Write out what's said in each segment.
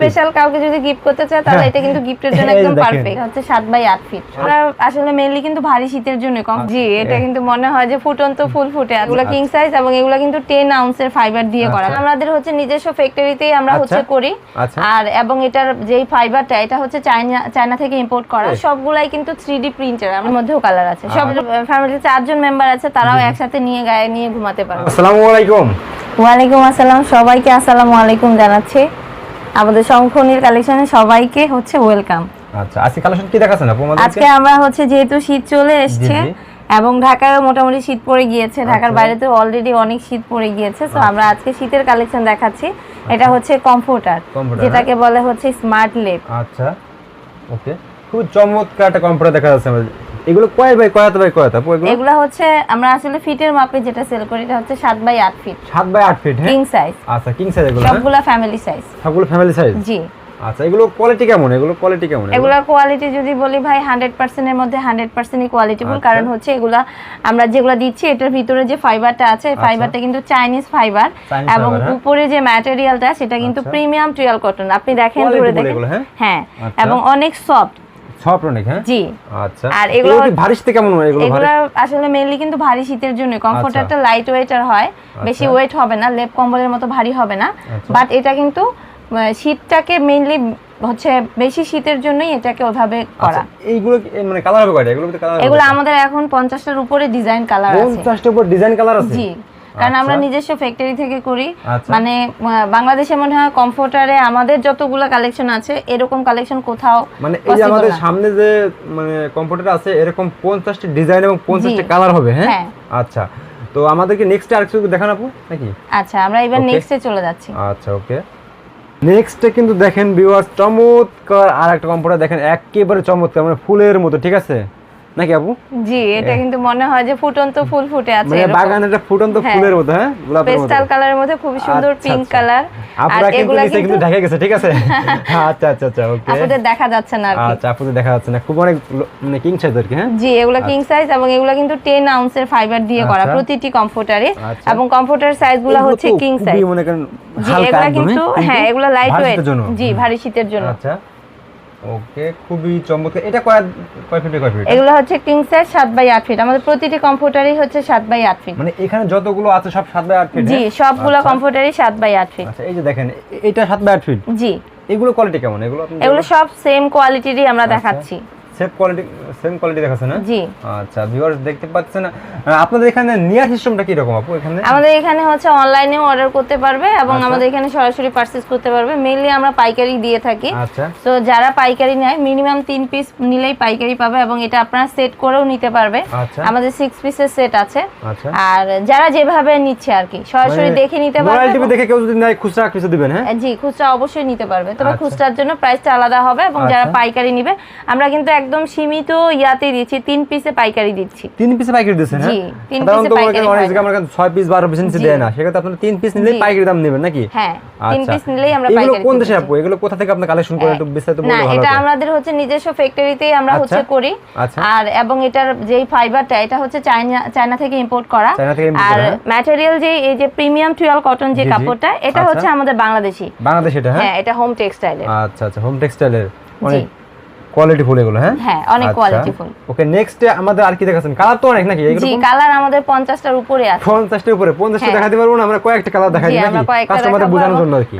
Special কাউকে যদি gift করতে চায় তাহলে হ্যাঁ। এটা কিন্তু গিফটের জন্য একদম পারফেক্ট হচ্ছে 7 বাই 8 ফিট আমরা আসলে মেইনলি কিন্তু ভারী শীতের জন্য কম। জি এটা কিন্তু মনে হয় যে ফুটন্ত ফুল ফুটে। আছে এগুলো কিং সাইজ এবং এগুলো কিন্তু 10 আউন্সের ফাইবার দিয়ে করা। আচ্ছা। আমাদের হচ্ছে নিজস্ব ফ্যাক্টরিতেই আমরা আচ্ছা। হচ্ছে করি। আচ্ছা। আর এবং এটার যেই ফাইবারটা এটা হচ্ছে চায়না চায়না থেকে ইম্পোর্ট করা। এই। সবগুলাই কিন্তু 3D প্রিন্টার আমার মধ্যেও কালার আছে। সব ফ্যামিলিতে চারজন মেম্বার আছে তারাও একসাথে নিয়ে গায়ে নিয়ে ঘুমাতে পারবে। আসসালামু আলাইকুম। ওয়ালাইকুম আসসালাম সবাইকে। আসসালামু আলাইকুম জানাচ্ছি। আমাদের শঙ্খনীর কালেকশনে সবাইকে হচ্ছে ওয়েলকাম আচ্ছা আজকে কালেকশন কি দেখাচ্ছেন আপু আজকে আমরা হচ্ছে যেহেতু শীত চলে এসেছে এবং ঢাকায় মোটামুটি শীত পড়ে গিয়েছে ঢাকার আচ্ছা। বাইরে তো অলরেডি অনেক শীত পড়ে গিয়েছে তো আমরা আজকে শীতের কালেকশন দেখাচ্ছি। এটা হচ্ছে কমফোর্টার যেটাকে বলে হচ্ছে স্মার্ট লেপ আচ্ছা ওকে খুব চমৎকার একটা কম্পিউটার দেখা যাচ্ছে এগুলো কয় বাই কয় হাত বাই কয় হাত আপু এগুলো এগুলা হচ্ছে আমরা আসলে ফিটের মাপে যেটা সেল করি এটা হচ্ছে সাত বাই আট ফিট সাত বাই আট ফিট হ্যাঁ কিং সাইজ আচ্ছা কিং সাইজ এগুলো হ্যাঁ? সবগুলা ফ্যামিলি সাইজ সবগুলো ফ্যামিলি সাইজ জি আচ্ছা এগুলো কোয়ালিটি কেমন এগুলো কোয়ালিটি কেমন এগুলো? কোয়ালিটি যদি বলি ভাই হান্ড্রেড পার্সেন্টের মধ্যে হান্ড্রেড পার্সেন্টই কোয়ালিটিফুল আচ্ছা। কারণ হচ্ছে এগুলা আমরা যেগুলা দিচ্ছি এটার ভিতরে যে ফাইবারটা আছে আচ্ছা। ফাইবারটা কিন্তু চাইনিজ ফাইবার এবং হ্যাঁ? উপরে যে ম্যাটেরিয়ালটা সেটা কিন্তু আচ্ছা। প্রিমিয়াম ট্রিয়াল কটন আপনি দেখেন ধরে দেখেন হ্যাঁ? হ্যাঁ আচ্ছা। এবং অনেক সফট সফট অনেক হ্যাঁ? জি। আচ্ছা। আর আর এগুলো- এগুলো ভারিশতে কেমন হয়? এগুলো এগুলো আসলে মেইনলি কিন্তু ভারী শীতের জন্য কমফোর্টারটা লাইট ওয়েটার হয়। বেশি আচ্ছা। ওয়েট হবে না লেপ কম্বলের মতো ভারী হবে না। আচ্ছা। বাট এটা কিন্তু শীতটাকে মেইনলি হচ্ছে বেশি শীতের জন্যই এটাকে ওভাবে করা। আচ্ছা এইগুলো মানে কালার হবে কয়টা? এগুলো কালার এগুলো আমাদের এখন পঞ্চাশটার উপরে ডিজাইন কালার আছে। পঞ্চাশটার উপর ডিজাইন কালার আছে? জি। কারণ আমরা আচ্ছা। নিজস্ব ফ্যাক্টরি থেকে করি আচ্ছা। মানে বাংলাদেশে মনে হয় কমফোর্টারে আমাদের যতগুলো কালেকশন আছে এরকম কালেকশন কোথাও মানে এই যে আমাদের সামনে যে মানে কম্পিউটার আছে এরকম পঞ্চাশটি ডিজাইন এবং পঞ্চাশটি জি। কালার হবে হ্যাঁ হ্যাঁ। আচ্ছা তো আমাদেরকে নেক্সট আর কিছু দেখান আপু নাকি আচ্ছা আমরা এবার. নেক্সটে চলে যাচ্ছি আচ্ছা ওকে নেক্সটে কিন্তু দেখেন ভিউয়ার্স চমৎকার আর একটা কম্পিউটার দেখেন একেবারে চমৎকার মানে ফুলের মতো ঠিক আছে নাকি আপু? জি এটা কিন্তু মনে হয় যে ফুটন্ত ফুল ফুটে আছে মানে বাগানের একটা ফুটন্ত হ্যাঁ। ফুলের মতো হ্যাঁ? গোলাপের মতো। পেস্টাল কালারের মধ্যে খুবই সুন্দর আচ্ছা, পিঙ্ক আচ্ছা। কালার। আর এগুলা কিন্তু ঢেকে গেছে ঠিক আছে? আচ্ছা আচ্ছা আচ্ছা ওকে। আপনাদের দেখা যাচ্ছে না আর আচ্ছা আপুদের দেখা যাচ্ছে না। খুব অনেক মানে কিং সাইজ আর কি হ্যাঁ? জি এগুলা কিং সাইজ এবং এগুলা কিন্তু 10 আউন্সের ফাইবার দিয়ে করা আচ্ছা। প্রতিটি কমফোর্টারে। এবং কমফোর্টার সাইজগুলো হচ্ছে কিং সাইজ জি এগুলা কিন্তু হ্যাঁ এগুলা লাইট ওয়েট জি ভারী শীতের জন্য। আচ্ছা। ওকে খুবই চমৎকার। এটা কয় কয় ফিট কয় ফিট এগুলো হচ্ছে কিং সাইজ 7 বাই 8 ফিট আমাদের প্রতিটি কমফোর্টারই হচ্ছে 7 বাই 8 ফিট মানে এখানে যতগুলো আছে সব 7 বাই 8 ফিট জি হ্যাঁ? সবগুলো আচ্ছা। কমফোর্টারই 7 বাই 8 ফিট আচ্ছা এই যে দেখেন এটা 7 বাই 8 ফিট জি। এগুলো কোয়ালিটি কেমন? এগুলো আপনি এগুলো সব সেম কোয়ালিটিরই আমরা আচ্ছা। দেখাচ্ছি। সেম কোয়ালিটি সেম কোয়ালিটি দেখাচ্ছে না? জি। আচ্ছা ভিউয়ার্স দেখতে পাচ্ছেন আপনাদের এখানে নিয়ার সিস্টেমটা কি রকম আপু এখানে? আমাদের এখানে হচ্ছে অনলাইনেও অর্ডার করতে পারবে এবং আচ্ছা। আমাদের এখানে সরাসরি পারচেজ করতে পারবে। মেইনলি আমরা পাইকারি দিয়ে থাকি। আচ্ছা। তো যারা পাইকারি নেয় মিনিমাম তিন পিস নিলেই পাইকারি পাবে এবং এটা আপনারা সেট করেও নিতে পারবে। আচ্ছা। আমাদের সিক্স পিসের সেট আছে। আচ্ছা। আর যারা যেভাবে নিচ্ছে আর কি সরাসরি মানে দেখে নিতে মোবাইল পারবে টিভি দেখে কেউ যদি নেয় খুচরা কিছু দিবেন হ্যাঁ? জি খুচরা অবশ্যই নিতে পারবে। তবে। খুচরার জন্য প্রাইসটা আলাদা হবে এবং যারা। পাইকারি নিবে আমরা কিন্তু একদম সীমিত ইয়াতে দিচ্ছি তিন পিসে পাইকারি দিচ্ছি। তিন পিসে পাইকারি দিচ্ছেন হ্যাঁ? জি, তিন পিসে পাইকারি অনেক। জায়গায় আমরা ছয় পিস বারো পিস নিচে জি। দেয় না। সেক্ষেত্রে আপনারা তিন পিস নিলে পাইকারি দাম নেবেন নাকি? হ্যাঁ তিন আচ্ছা। পিস নিলেই আমরা পাইকারি এগুলো কোন দেশে আপু? এগুলো কোথা থেকে আপনি কালেকশন করেন একটু বিস্তারিত না বললে ভালো এটা আমাদের হচ্ছে নিজস্ব ফ্যাক্টরিতেই আমরা আচ্ছা, হচ্ছে করি। আচ্ছা। আর এবং এটার যেই ফাইবারটা এটা হচ্ছে চায়না চায়না থেকে ইম্পোর্ট করা। আর। ম্যাটেরিয়াল যে এই যে প্রিমিয়াম টুয়েল কটন যে। কাপড়টা এটা আচ্ছা। হচ্ছে আমাদের বাংলাদেশি। বাংলাদেশ এটা হ্যাঁ? হ্যাঁ এটা হোম টেক্সটাইলের আচ্ছা আচ্ছা হোম টেক্সটাইলের অনেক। কোয়ালিটি ফুল এগুলো হ্যাঁ? হ্যাঁ অনেক কোয়ালিটি ফুল। ওকে নেক্সট আমাদের আর কি দেখাচ্ছেন? কালার তো অনেক নাকি? জি কালার আমাদের উপরে আছে। উপরে হ্যাঁ। দেখাতে পারব না আমরা কয়েকটা কালার দেখাই দিই নাকি? কাস্টমারদের বোঝানোর জন্য আর কি।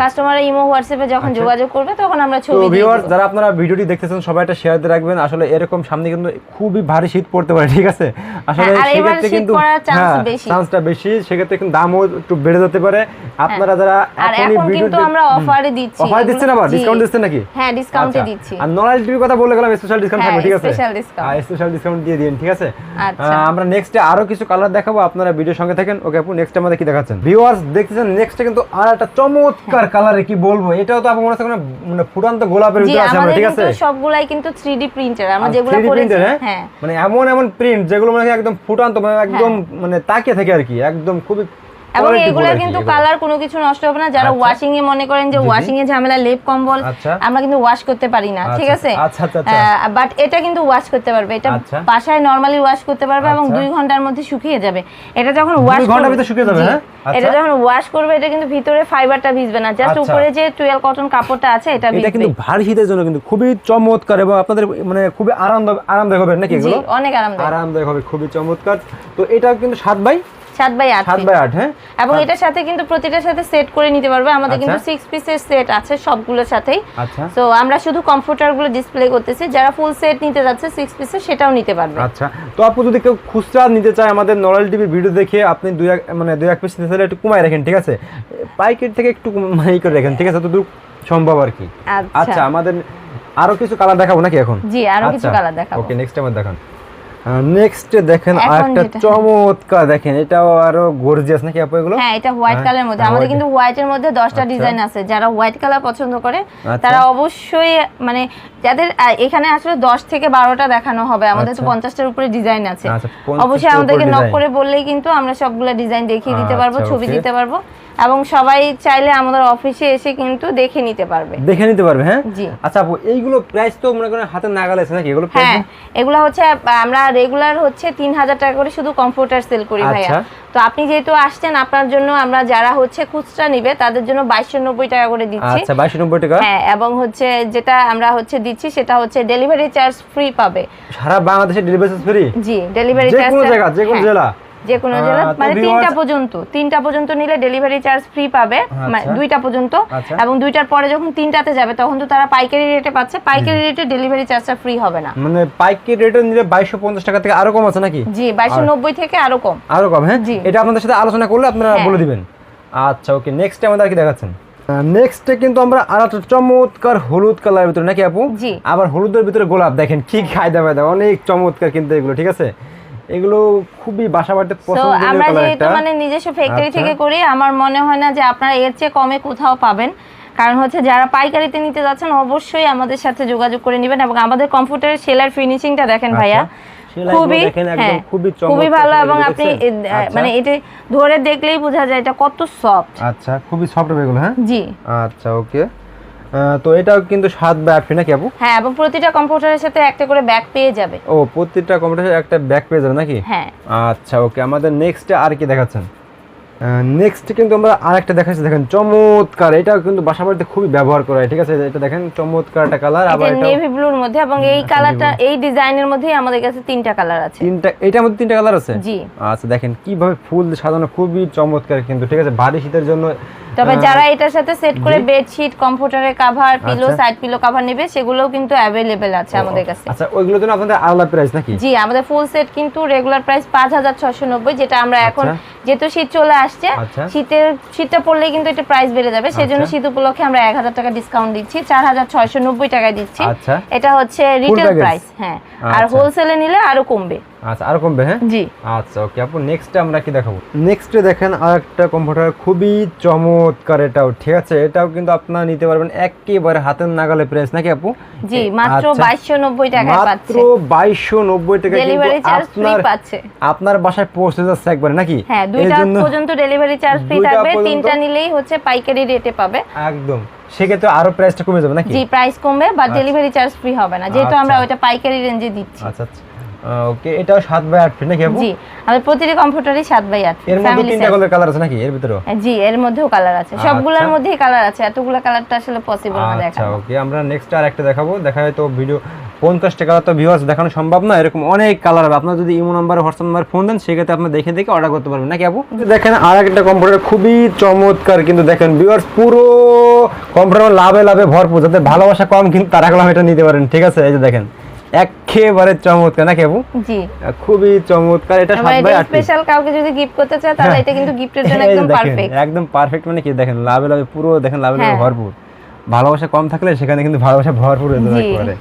ইমো হোয়াটসঅ্যাপে যখন যোগাযোগ করবে তখন আমরা তো ছবি দিয়ে ভিউয়ার্স যারা আপনারা ভিডিওটি দেখতেছেন সবাই একটা শেয়ার দিয়ে রাখবেন। আসলে এরকম সামনে কিন্তু খুবই ভারী শীত পড়তে পারে ঠিক আছে? আসলে হ্যাঁ, সেক্ষেত্রে কিন্তু পড়ার হ্যাঁ বেশি। চান্সটা বেশি সেক্ষেত্রে কিন্তু দামও একটু বেড়ে যেতে পারে। আপনারা যারা এখনই ভিডিও কিন্তু আমরা অফারে দিচ্ছি অফার দিচ্ছেন আবার? ডিসকাউন্ট দিচ্ছেন নাকি? হ্যাঁ ডিসকাউন্টে আচ্ছা। দিচ্ছি। আর টিভির কথা বলে গেলাম স্পেশাল ডিসকাউন্ট হ্যাঁ, থাকবে ঠিক আছে? special discount। স্পেশাল ডিসকাউন্ট দিয়ে দিন ঠিক আছে? আচ্ছা। আমরা নেক্সটে আরও কিছু কালার দেখাবো আপনারা ভিডিওর সঙ্গে থাকেন। ওকে আপু নেক্সট আমাদের কি দেখাচ্ছেন? ভিউয়ার্স দেখতেছেন নেক্সটে কিন্তু আর একটা চমৎকার কালারে কি বলব এটাও তো আপু মনে হচ্ছে মানে ফুটান্ত গোলাপের ভিতরে আছে আমরা ঠিক আছে? সবগুলাই কিন্তু 3D প্রিন্টার আমরা যেগুলো করেছি হ্যাঁ? হ্যাঁ। মানে এমন এমন প্রিন্ট যেগুলো মানে একদম ফুটান্ত মানে একদম মানে তাকিয়ে থাকে আর কি একদম খুবই এবং এগুলা কিন্তু কালার কোনো কিছু নষ্ট হবে না যারা আচ্ছা। ওয়াশিং এ মনে করেন যে। ওয়াশিং এ ঝামেলা লেপ কম্বল আচ্ছা। আমরা কিন্তু ওয়াশ করতে পারি না ঠিক আচ্ছা, আছে আচ্ছা, আচ্ছা, আচ্ছা। বাট এটা কিন্তু ওয়াশ করতে পারবে এটা আচ্ছা। বাসায় নরমালি ওয়াশ করতে পারবে এবং আচ্ছা। দুই ঘণ্টার মধ্যে শুকিয়ে যাবে এটা যখন ওয়াশ ঘণ্টার ভিতরে শুকিয়ে যাবে, হ্যাঁ? আচ্ছা। এটা যখন ওয়াশ করবে এটা কিন্তু ভিতরে ফাইবারটা ভিজবে না জাস্ট আচ্ছা। উপরে যে টুয়েল কটন কাপড়টা আছে এটা এটা ভিজবে কিন্তু ভারী শীতের জন্য কিন্তু খুবই চমৎকার এবং আপনাদের মানে খুবই আরামদায়ক আরামদায়ক হবে নাকি জি এগুলো অনেক আরামদায়ক আরামদায়ক হবে খুবই চমৎকার তো এটা কিন্তু সাত বাই সাত বাই আট সাত feet। বাই আট হ্যাঁ? এবং এটার সাথে কিন্তু প্রতিটার সাথে সেট করে নিতে পারবে। আমাদের আচ্ছা। কিন্তু সিক্স পিসের সেট আছে সবগুলোর সাথেই। আচ্ছা। তো আমরা শুধু কমফোর্টারগুলো ডিসপ্লে করতেছি। যারা ফুল সেট নিতে যাচ্ছে সিক্স পিসের সেটাও নিতে পারবে। আচ্ছা। তো আপু যদি কেউ খুচরা নিতে চায় আমাদের নরাল টিভির ভিডিও দেখে আপনি দুই এক মানে দুই এক পিস নিতে চাইলে একটু কমায় রাখেন ঠিক আছে? পাইকেট থেকে একটু মানে করে রাখেন ঠিক আছে? যতটুকু সম্ভব আর কি। আচ্ছা। আচ্ছা আমাদের আরও কিছু কালার দেখাবো নাকি এখন? জি আরও কিছু কালার দেখাবো। ওকে নেক্সট টাইম দেখান। নেক্সট দেখেন আরেকটা চমৎকার দেখেন এটাও আরও গর্জিয়াস নাকি আপু এগুলো? হ্যাঁ এটা হোয়াইট হ্যাঁ, কালারের মধ্যে। হ্যাঁ, আমাদের কিন্তু হোয়াইটের মধ্যে দশটা আচ্ছা। ডিজাইন আছে। যারা হোয়াইট কালার পছন্দ করে আচ্ছা। তারা অবশ্যই মানে যাদের এখানে আসলে দশ থেকে বারোটা দেখানো হবে। আমাদের তো আচ্ছা। পঞ্চাশটার উপরে ডিজাইন আছে। আচ্ছা, 50 অবশ্যই আমাদেরকে নক করে বললেই কিন্তু আমরা সবগুলো ডিজাইন দেখিয়ে দিতে পারব আচ্ছা, ছবি দিতে পারব। এবং সবাই চাইলে আমাদের অফিসে এসে কিন্তু দেখে নিতে পারবে। দেখে নিতে পারবে হ্যাঁ? জি। আচ্ছা আপু এইগুলো প্রাইস তো মনে করেন হাতে নাগালে আছে নাকি? এগুলো হ্যাঁ এগুলো হচ্ছে আমরা রেগুলার হচ্ছে তিন হাজার টাকা করে শুধু কমফোর্টার সেল করি ভাইয়া। আচ্ছা। তো আপনি যেহেতু আসছেন আপনার জন্য আমরা যারা হচ্ছে খুচরা নিবে তাদের জন্য বাইশশো নব্বই টাকা করে দিচ্ছি। আচ্ছা বাইশশো নব্বই টাকা? হ্যাঁ এবং হচ্ছে যেটা আমরা হচ্ছে দিচ্ছি সেটা হচ্ছে ডেলিভারি চার্জ ফ্রি পাবে। সারা বাংলাদেশে ডেলিভারি চার্জ ফ্রি জি ডেলিভারি চার্জ যে কোনো জায়গা যে কোনো জেলা। যে কোনো জেলা মানে তিনটা পর্যন্ত তিনটা পর্যন্ত নিলে ডেলিভারি চার্জ ফ্রি পাবে মানে আচ্ছা। দুইটা পর্যন্ত। আচ্ছা। এবং দুইটার পরে যখন তিনটাতে যাবে তখন তো তারা পাইকারি রেটে পাচ্ছে। পাইকারি রেটে ডেলিভারি চার্জটা ফ্রি হবে না। মানে পাইকারি রেটে নিলে বাইশশো পঞ্চাশ টাকা থেকে আরও কম আছে নাকি? জি বাইশশো নব্বই থেকে আরও কম। আরও কম হ্যাঁ। এটা আপনাদের সাথে আলোচনা করলে আপনারা হ্যাঁ। বলে দিবেন। আচ্ছা ওকে নেক্সট আমাদের কি দেখাচ্ছেন? নেক্সটে কিন্তু আমরা আর একটা চমৎকার হলুদ কালারের ভিতরে নাকি আপু? জি। আবার হলুদের ভিতরে গোলাপ দেখেন কি খায়দা ফায়দা অনেক চমৎকার কিন্তু এগুলো ঠিক আছে? এগুলো খুবই বাসা বাড়িতে আমরা যেহেতু মানে নিজস্ব ফ্যাক্টরি আচ্ছা। থেকে করি আমার মনে হয় না যে আপনারা এর চেয়ে কমে কোথাও পাবেন। কারণ হচ্ছে যারা পাইকারিতে নিতে যাচ্ছেন অবশ্যই আমাদের সাথে যোগাযোগ করে নেবেন এবং আমাদের কম্পিউটারের সেলার ফিনিশিংটা দেখেন ভাইয়া। আচ্ছা। খুবই হ্যাঁ খুবই খুবই ভালো এবং আপনি আচ্ছা। মানে এটা ধরে দেখলেই বোঝা যায় এটা কত সফট আচ্ছা খুবই সফট হবে এগুলো হ্যাঁ? জি। আচ্ছা ওকে তো এটাও কিন্তু সাত বাই আট ফিট নাকি আপু? হ্যাঁ এবং প্রতিটা কম্পিউটারের সাথে একটা করে ব্যাগ পেয়ে যাবে। ও প্রতিটা কম্পিউটারে একটা ব্যাক পেয়ে যাবে নাকি? হ্যাঁ। আচ্ছা ওকে আমাদের নেক্সটে আর কি দেখাচ্ছেন? নেক্সট কিন্তু আমরা আরেকটা দেখাচ্ছি দেখেন চমৎকার। এটাও কিন্তু বাসা বাড়িতে খুবই ব্যবহার করা হয় ঠিক আছে? এটা দেখেন চমৎকার একটা কালার আবার এটা এটা নেভি ব্লুর মধ্যে এবং এই কালারটা এই ডিজাইনের মধ্যেই আমাদের কাছে তিনটা কালার আছে। তিনটা এটার মধ্যে তিনটা কালার আছে? জি। আচ্ছা দেখেন কীভাবে ফুল সাজানো খুবই চমৎকার কিন্তু ঠিক আছে? ভারী শীতের জন্য তবে যারা এটার সাথে সেট করে বেডশিট কম্পিউটারের cover pillow. Side pillow cover নেবে সেগুলোও কিন্তু অ্যাভেলেবেল আছে আমাদের কাছে আচ্ছা ওইগুলোর জন্য আপনাদের আলাদা প্রাইস নাকি জি আমাদের ফুল সেট কিন্তু রেগুলার প্রাইস পাঁচ হাজার ছশো নব্বই যেটা আমরা এখন আচ্ছা। যেহেতু শীত চলে আসছে আচ্ছা। শীতের শীতটা পড়লেই কিন্তু এটা প্রাইস বেড়ে যাবে সেই জন্য আচ্ছা। শীত উপলক্ষে আমরা এক হাজার টাকা ডিসকাউন্ট দিচ্ছি চার হাজার ছয়শো নব্বই টাকায় দিচ্ছি আচ্ছা এটা হচ্ছে রিটেল প্রাইস হ্যাঁ আর। হোলসেলে নিলে আরও কমবে আচ্ছা আরও কমবে হ্যাঁ? জি। আচ্ছা ওকে আপু নেক্সটে আমরা কি দেখাবো? নেক্সটে দেখেন আরেকটা কম্পিউটার খুবই চমৎকার এটাও ঠিক আছে? এটাও কিন্তু আপনারা নিতে পারবেন একেবারে হাতের নাগালে প্রাইস নাকি আপু? জি মাত্র আচ্ছা। বাইশশো নব্বই টাকায় মাত্র পাচ্ছে। বাইশশো নব্বই টাকা ডেলিভারি চার্জ ফ্রি পাচ্ছে। আপনার বাসায় পৌঁছে যাচ্ছে একবারে নাকি? হ্যাঁ দুইটা পর্যন্ত ডেলিভারি চার্জ ফ্রি থাকবে তিনটা নিলেই হচ্ছে পাইকারি রেটে পাবে। একদম। সেক্ষেত্রে আরও প্রাইসটা কমে যাবে নাকি? জি প্রাইস কমবে বাট ডেলিভারি চার্জ ফ্রি হবে না যেহেতু আমরা আচ্ছা। ওইটা পাইকারি রেঞ্জে দিচ্ছি। আচ্ছা আচ্ছা। ওকে এটাও সাত বাই আট ফিট নাকি আপু? জি আমাদের প্রতিটি কম্পিউটারই সাত বাই আট এর মধ্যে তিনটা কালার কালার আছে নাকি এর ভিতরে জি এর মধ্যেও কালার আছে। সবগুলোর আচ্ছা। মধ্যেই কালার আছে এতগুলো কালারটা আসলে পসিবল না দেখা আচ্ছা ওকে আমরা নেক্সট আর একটা দেখাবো। দেখা হয় তো ভিডিও পঞ্চাশটা কালার তো ভিউয়ার্স দেখানো সম্ভব না এরকম অনেক কালার হবে। আপনার যদি Imo number WhatsApp number phone দেন সেক্ষেত্রে আপনি দেখে দেখে অর্ডার করতে পারবেন। নাকি আপু? দেখেন আর একটা কম্পিউটার খুবই চমৎকার কিন্তু দেখেন ভিউয়ার্স পুরো কম্পিউটার লাভে লাভে ভরপুর। যাতে ভালোবাসা কম কিন্তু তারা এটা নিতে পারেন। ঠিক আছে এই যে দেখেন। একেবারে চমৎকার না কেবু জি। খুবই চমৎকার এটা সাত বাই আট স্পেশাল কাউকে যদি গিফট করতে চায় তাহলে এটা কিন্তু গিফটের জন্য একদম পারফেক্ট একদম পারফেক্ট মানে কি দেখেন লাভে লাভে পুরো দেখেন লাভে লাভে হ্যাঁ। ভরপুর। ভালোবাসা কম থাকলে সেখানে কিন্তু ভালোবাসা ভরপুর হয়ে যাবে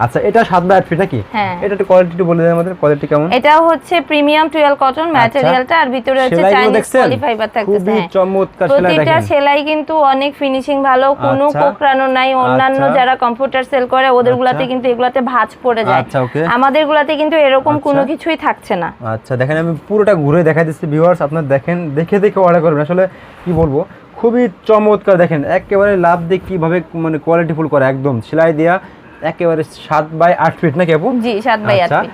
আচ্ছা এটা সাত বাই আট ফিট নাকি হ্যাঁ। এটা একটু কোয়ালিটি একটু বলে দেন আমাদের কোয়ালিটি কেমন এটাও হচ্ছে প্রিমিয়াম টুয়েল কটন ম্যাটেরিয়ালটা আর ভিতরে হচ্ছে চাইনিজ? পলিফাইবার থাকতেছে খুবই হ্যাঁ। চমৎকার সেলাই প্রতিটা দেখেন সেলাই কিন্তু অনেক ফিনিশিং ভালো কোনো আচ্ছা। কোকড়ানো নাই অন্যান্য আচ্ছা। যারা কম্পিউটার সেল করে ওদের গুলাতে আচ্ছা। কিন্তু এগুলাতে ভাঁজ পড়ে যায় আচ্ছা, okay। আমাদের গুলাতে কিন্তু এরকম। কোনো কিছুই থাকছে না আচ্ছা দেখেন আমি পুরোটা ঘুরে দেখাই দিচ্ছি ভিউয়ার্স আপনার দেখেন দেখে দেখে অর্ডার করবেন আসলে কি বলব খুবই চমৎকার দেখেন একেবারে লাভ দিয়ে কীভাবে মানে কোয়ালিটি ফুল করে একদম সেলাই দেওয়া একেবারে সাত বাই আট ফিট নাকি আপু? জি সাত বাই আট ফিট।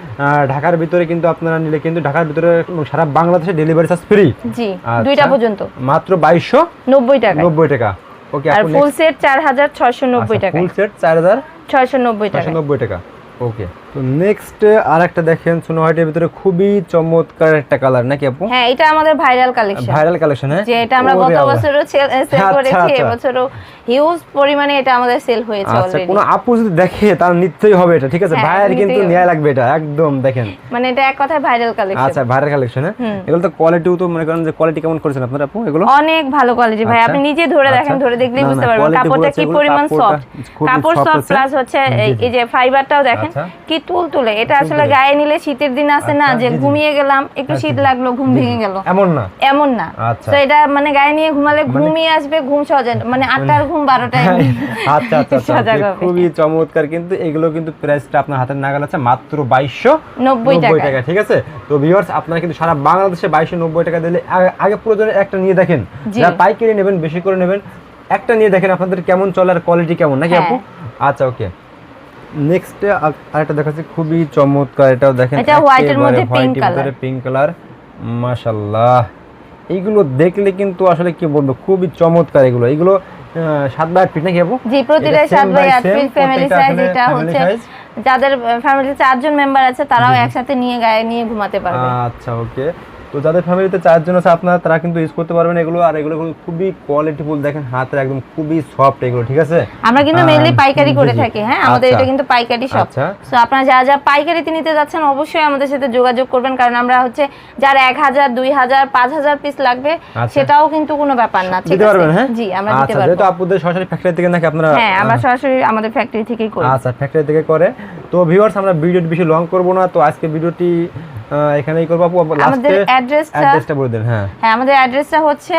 ঢাকার ভিতরে কিন্তু আপনারা নিলে কিন্তু ঢাকার ভিতরে সারা বাংলাদেশে ডেলিভারি চার্জ ফ্রি জি আচ্ছা। দুইটা পর্যন্ত। মাত্র বাইশশো নব্বই টাকা নব্বই টাকা। ওকে আর ফুল সেট চার হাজার ছয়শো নব্বই টাকা ফুল সেট চার হাজার ছয়শো নব্বই টাকা নব্বই টাকা। ওকে তো নেক্সট আর একটা দেখেন সোনো হোয়াইটের ভিতরে খুবই চমৎকার একটা কালার নাকি আপু? হ্যাঁ এটা আমাদের ভাইরাল কালেকশন ভাইরাল কালেকশন হ্যাঁ? যে এটা আমরা গত বছরও সেল আচ্ছা, করেছি আচ্ছা। এবছরও হিউজ পরিমাণে এটা আমাদের সেল হয়েছে আচ্ছা অলরেডি কোনো আপু যদি দেখে তার নিত্যই হবে এটা ঠিক আছে? হ্যাঁ, ভাইয়ের কিন্তু। নেওয়া লাগবে এটা একদম দেখেন। মানে এটা এক কথায় ভাইরাল কালেকশন আচ্ছা ভাইরাল কালেকশন হ্যাঁ। এগুলো তো কোয়ালিটিও তো মনে করেন যে কোয়ালিটি কেমন করেছেন আপনারা আপু এগুলো? অনেক ভালো কোয়ালিটি ভাই। আচ্ছা। আপনি নিজে ধরে দেখেন আচ্ছা। ধরে দেখলেই বুঝতে পারবেন। কাপড়টা কি পরিমাণ সফট কাপড় সফট প্লাস হচ্ছে এই- এই যে ফাইবারটাও দেখেন আচ্ছা। কি তুল তুলে এটা আসলে গায়ে নিলে শীতের দিন আছে না আচ্ছা, যে। ঘুমিয়ে গেলাম একটু শীত লাগল ঘুম ভেঙে গেল এমন না এমন না আচ্ছা। তো এটা মানে গায়ে নিয়ে ঘুমালে ঘুমিয়ে আসবে ঘুম সহজে মানে আটটার ঘুম বারোটায় আচ্ছা আচ্ছা আচ্ছা। খুবই চমৎকার কিন্তু এগুলো কিন্তু প্রাইসটা আপনার হাতের নাগাল আছে মাত্র বাইশশো নব্বই টাকা। ঠিক আছে তো ভিউয়ার্স আপনারা কিন্তু সারা বাংলাদেশে বাইশশো নব্বই টাকা দিলে আগে- প্রয়োজনে একটা নিয়ে দেখেন। যারা পাইকারি নেবেন বেশি করে নেবেন একটা নিয়ে দেখেন আপনাদের কেমন চলার কোয়ালিটি কেমন নাকি হ্যাঁ। আপু আচ্ছা ওকে নেক্সট আরেকটা দেখাচ্ছি খুবই চমৎকার এটাও দেখেন এটা মধ্যে। পিঙ্ক কালার এইগুলো দেখলে কিন্তু আসলে কি বলব খুবই চমৎকার এগুলো। এগুলো আহ, সাত বাই আট ফিট নাকি আপু জি প্রতিটা সাত বাই আট ফিট ফ্যামিলি সাইজ এটা হচ্ছে যাদের ফ্যামিলিতে চারজন মেম্বার আছে তারাও একসাথে নিয়ে গায়ে নিয়ে ঘুমাতে পারবে। আচ্ছা ওকে তো যাদের ফ্যামিলিতে চারজন আছে আপনারা তারা কিন্তু ইউজ করতে পারবেন এগুলো। আর এগুলো খুবই কোয়ালিটিফুল দেখেন হাতের একদম খুবই সফট এগুলো ঠিক আছে? আমরা কিন্তু মেইনলি পাইকারি করে। থাকি হ্যাঁ? আমাদের আচ্ছা। এটা কিন্তু পাইকারি শপ আচ্ছা। সো আপনারা যারা যারা পাইকারিতে নিতে যাচ্ছেন অবশ্যই আমাদের সাথে যোগাযোগ করবেন কারণ আমরা হচ্ছে যার এক হাজার দুই হাজার পাঁচ হাজার পিস লাগবে আচ্ছা। সেটাও কিন্তু কোনো ব্যাপার না ঠিক আছে? পারবেন হ্যাঁ? জি আমরা দিতে আচ্ছা পারব। যেহেতু আপুদের সরাসরি ফ্যাক্টরি থেকে নাকি আপনারা হ্যাঁ আমরা সরাসরি আমাদের ফ্যাক্টরি থেকেই করি। আচ্ছা ফ্যাক্টরি থেকে করে। তো ভিউয়ার্স আমরা ভিডিওটি বেশি লং করব না। তো আজকে ভিডিওটি এখানেই করব আপু। আমাদের অ্যাড্রেসটা অ্যাড্রেসটা বলে দেন হ্যাঁ। হ্যাঁ আমাদের অ্যাড্রেসটা হচ্ছে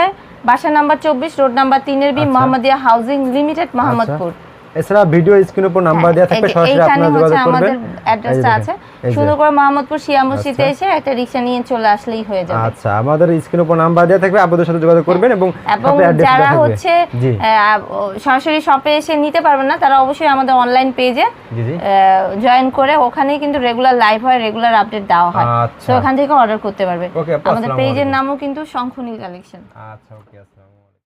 বাসা নাম্বার চব্বিশ রোড নাম্বার 3 এর বি আচ্ছা। Mohammadia housing limited Mohammadpur. এছাড়া ভিডিও স্ক্রিনের উপর নাম্বার দেওয়া থাকবে সরাসরি আপনারা যোগাযোগ করবেন। আমাদের অ্যাড্রেসটা আছে। সুন্দর করে মোহাম্মদপুর শিয়া মসজিদে আচ্ছা। এসে একটা রিক্সা নিয়ে চলে আসলেই হয়ে যাবে। আচ্ছা আমাদের স্ক্রিনের উপর নাম্বার দেওয়া থাকবে আপনাদের সাথে যোগাযোগ করবেন এবং address যারা হচ্ছে সরাসরি শপে এসে নিতে পারবেন না তারা অবশ্যই আমাদের অনলাইন পেজে জয়েন করে ওখানেই কিন্তু রেগুলার লাইভ হয় রেগুলার আপডেট দেওয়া হয়। আচ্ছা। তো ওখান থেকে অর্ডার করতে পারবে। আমাদের পেজের নামও কিন্তু শঙ্খনীল কালেকশন আচ্ছা ওকে